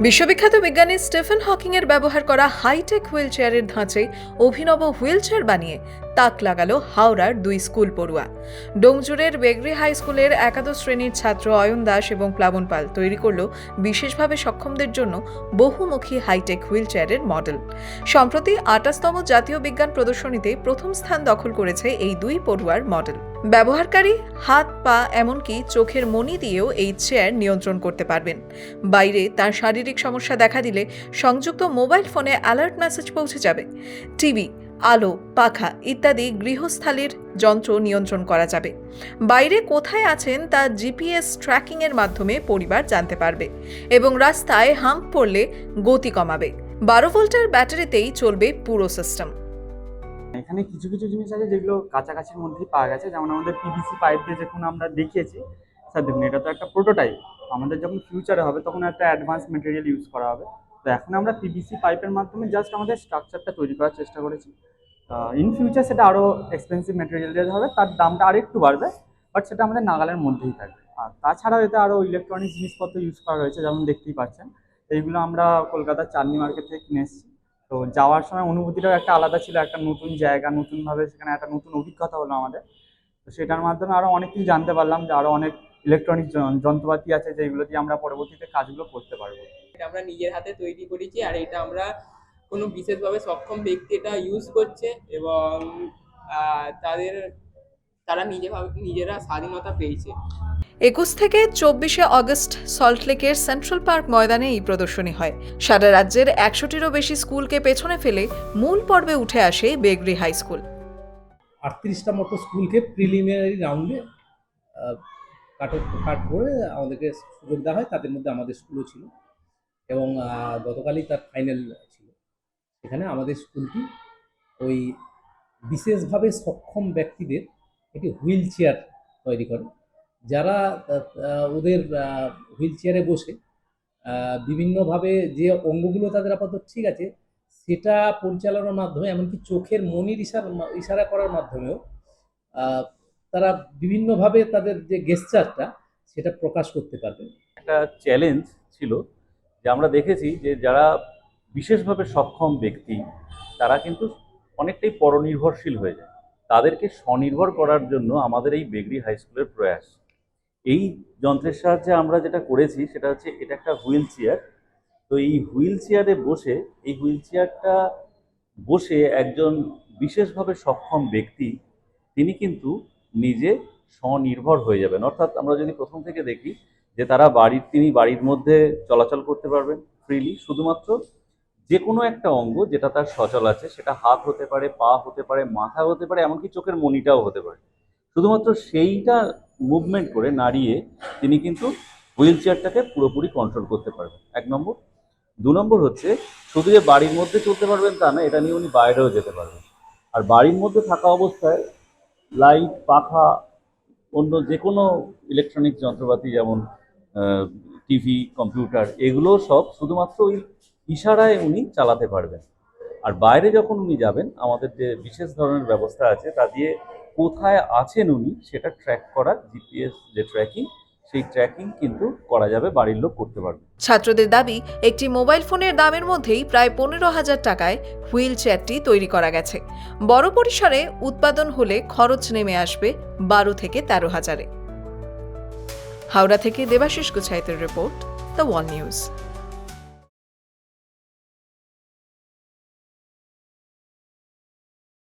বিশ্ববিখ্যাত বিজ্ঞানী Stephen Hawking এর ব্যবহার করা হাইটেক হুইল চেয়ারের ধাঁচে অভিনব হুইল চেয়ার বানিয়ে তাক লাগালো হাওড়ার দুই স্কুল পড়ুয়া। ডোমজুরের বেগরি হাই স্কুলের একাদশ শ্রেণির ছাত্র অয়ন দাস এবং প্লাবন পাল তৈরি করল বিশেষভাবে সক্ষমদের জন্য বহুমুখী হাইটেক হুইল চেয়ারের মডেল। সম্প্রতি আটাশতম জাতীয় বিজ্ঞান প্রদর্শনীতে প্রথম স্থান দখল করেছে এই দুই পড়ুয়ার মডেল। ব্যবহারকারী হাত, পা এমনকি চোখের মনি দিয়েও এই চেয়ার নিয়ন্ত্রণ করতে পারবেন। বাইরে তার শারীরিক সমস্যা দেখা দিলে সংযুক্ত মোবাইল ফোনে অ্যালার্ট মেসেজ পৌঁছে যাবে। টিভি, আলো, পাখা ইত্যাদি গৃহস্থালির যন্ত্র নিয়ন্ত্রণ করা যাবে। বাইরে কোথায় আছেন তা জিপিএস ট্র্যাকিংয়ের মাধ্যমে পরিবার জানতে পারবে এবং রাস্তায় হাম্প পড়লে গতি কমাবে। বারো ভোল্টের ব্যাটারিতেই চলবে পুরো সিস্টেম। এখানে কিছু কিছু জিনিস আছে যেগুলো কাছাকাছির মধ্যেই পাওয়া গেছে। যেমন আমাদের পিভিসি পাইপ দিয়ে যখন আমরা দেখিয়েছি, স্যার দেখুন, এটা তো একটা প্রোটোটাইপ আমাদের যখন ফিউচারে হবে, তখন একটা অ্যাডভান্স মেটেরিয়াল ইউজ করা হবে। তো এখন আমরা পিভিসি পাইপের মাধ্যমে জাস্ট আমাদের স্ট্রাকচারটা তৈরি করার চেষ্টা করেছি। ইন ফিউচার সেটা আরও এক্সপেন্সিভ মেটেরিয়াল দিয়ে হবে, তার দামটা আরও একটু বাড়বে বাট সেটা আমাদের নাগালের মধ্যেই থাকবে। আর তাছাড়াও এতে আরও ইলেকট্রনিক জিনিসপত্র ইউজ করা হয়েছে যেমন দেখতেই পাচ্ছেন। এইগুলো আমরা কলকাতার চাঁদনি মার্কেট থেকে কিনে এসেছি। তো যাওয়ার সময় অনুভূতিটাও একটা আলাদা ছিল, একটা নতুন জায়গা, নতুনভাবে সেখানে একটা নতুন অভিজ্ঞতা হলো আমাদের। তো সেটার মাধ্যমে আরও অনেক কিছু জানতে পারলাম যে আরও অনেক ইলেকট্রনিক যন্ত্রপাতি আছে যেগুলো দিয়ে আমরা পরবর্তীতে কাজগুলো করতে পারব। এটা আমরা নিজের হাতে তৈরি করেছি আর এটা আমরা কোনো বিশেষভাবে সক্ষম ব্যক্তি এটা ইউজ করছে এবং তাদের তারা নিজে নিজেরা স্বাধীনতা পেয়েছে। একুশ থেকে চব্বিশে অগস্ট সল্টলেকের সেন্ট্রাল পার্ক ময়দানে এই প্রদর্শনী হয়। সারা রাজ্যের একশোটিরও বেশি স্কুলকে পেছনে ফেলে মূল পর্বে উঠে আসে বেগরি হাই স্কুল। আটত্রিশটা মতো স্কুলকে প্রিলিমিনারি রাউন্ডে কাট কাট করে আমাদেরকে সুযোগ দেওয়া হয়। তাদের মধ্যে আমাদের স্কুলও ছিল এবং গতকালই তার ফাইনাল ছিল। সেখানে আমাদের স্কুলটি ওই বিশেষভাবে সক্ষম ব্যক্তিদের একটি হুইল চেয়ার তৈরি করে। যারা ওদের হুইল চেয়ারে বসে বিভিন্নভাবে যে অঙ্গগুলো তাদের আপাতত ঠিক আছে, সেটা পরিচালনার মাধ্যমে, এমনকি চোখের মনির ইশারা ইশারা করার মাধ্যমেও তারা বিভিন্নভাবে তাদের যে গেস্টারটা, সেটা প্রকাশ করতে পারবে। একটা চ্যালেঞ্জ ছিল, যে আমরা দেখেছি যে যারা বিশেষভাবে সক্ষম ব্যক্তি, তারা কিন্তু অনেকটাই পরনির্ভরশীল হয়ে যায়। তাদেরকে স্বনির্ভর করার জন্য আমাদের এই বেগরি হাই স্কুলের প্রয়াস। এই যন্ত্রের সাহায্যে আমরা যেটা করেছি সেটা হচ্ছে এটা একটা হুইল চেয়ার। তো এই হুইল চেয়ারে বসে, এই হুইল চেয়ারটা বসে একজন বিশেষভাবে সক্ষম ব্যক্তি, তিনি কিন্তু নিজে স্বনির্ভর হয়ে যাবেন। অর্থাৎ আমরা যদি প্রথম থেকে দেখি যে তারা বাড়ির, তিনি বাড়ির মধ্যে চলাচল করতে পারবেন ফ্রিলি শুধুমাত্র যে কোনো একটা অঙ্গ যেটা তার সচল আছে, সেটা হাত হতে পারে, পা হতে পারে, মাথা হতে পারে, এমনকি চোখের মনিটাও হতে পারে। শুধুমাত্র সেইটা মুভমেন্ট করে নাড়িয়ে তিনি কিন্তু হুইল চেয়ারটাকে পুরোপুরি কন্ট্রোল করতে পারবেন। এক নম্বর। দু নম্বর হচ্ছে, শুধু যে বাড়ির মধ্যে চলতে পারবেন তা না, এটা নিয়ে উনি বাইরেও যেতে পারবেন। আর বাড়ির মধ্যে থাকা অবস্থায় লাইট পাখা, অন্য যে কোনো ইলেকট্রনিক যন্ত্রপাতি যেমন টিভি কম্পিউটার এগুলো সব শুধুমাত্র ওই ইশারায় উনি চালাতে পারবেন। আর বাইরে যখন উনি যাবেন, আমাদের যে বিশেষ ধরনের ব্যবস্থা আছে, তা দিয়ে কোথায় আছেন উনি, সেটা ট্র্যাক করার জিপিএস যে ট্র্যাকিং সেই ট্র্যাকিং কিন্তু করা যাবে, বাড়ির লোক করতে পারবে। ছাত্রদের দাবি, একটি মোবাইল ফোনের দামের মধ্যেই প্রায় পনেরো হাজার টাকায় হুইল চেয়ারটি তৈরি করা গেছে। বড় পরিসরে উৎপাদন হলে খরচ নেমে আসবে বারো থেকে তেরো হাজারে। হাওড়া থেকে দেবাশিস গুছাইতের রিপোর্ট, দ্য ওয়াল নিউজ।